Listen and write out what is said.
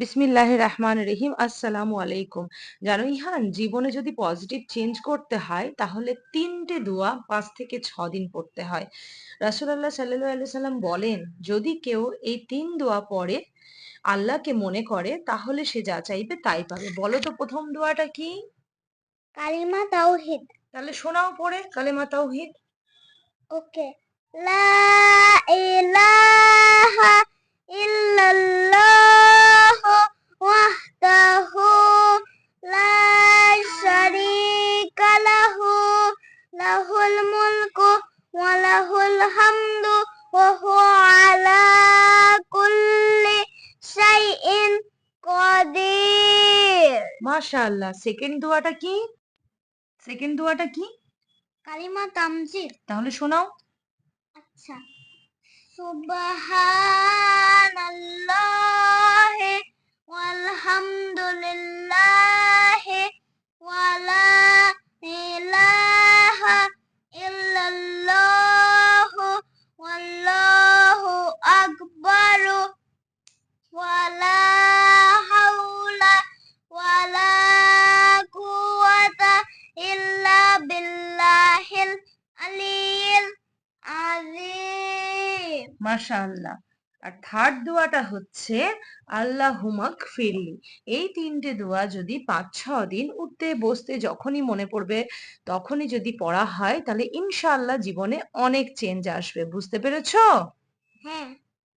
বিসমিল্লাহ রহমান রহিম আসসালামু আলাইকুম। জানো ইহান জীবনে যদি পজিটিভ চেঞ্জ করতে হয় তাহলে তিনটে দোয়া পাঁচ থেকে ছ দিন পড়তে হয়। রাসুলাল্লাহ সাল্লাহ সাল্লাম বলেন যদি কেউ এই তিন দোয়া পড়ে আল্লাহকে মনে করে তাহলে সে যা চাইবে তাই পাবে। বলো তো প্রথম দোয়াটা কি? কালিমা তাওহিদ। তাহলে শোনাও পড়ে কালিমা তাওহিদ। ওকে। লা শাইইন কাদির। মাশাআল্লাহ সেকেন্ড দোয়াটা কি? সেকেন্ড দোয়াটা কি? কালিমা তামজিদ। তাহলে শোনাও। আচ্ছা। সুবহানাল্লাহি মাশাআল্লাহ। আর থার্ড দোয়াটা হচ্ছে আল্লাহ হুমাক ফিরলি এই তিনটে দোয়া যদি পাঁচ ছ দিন উঠতে বসতে যখনই মনে পড়বে, তখনই যদি পড়া হয়, তাহলে ইনশাআল্লাহ জীবনে অনেক চেঞ্জ আসবে। বুঝতে পেরেছ? হ্যাঁ।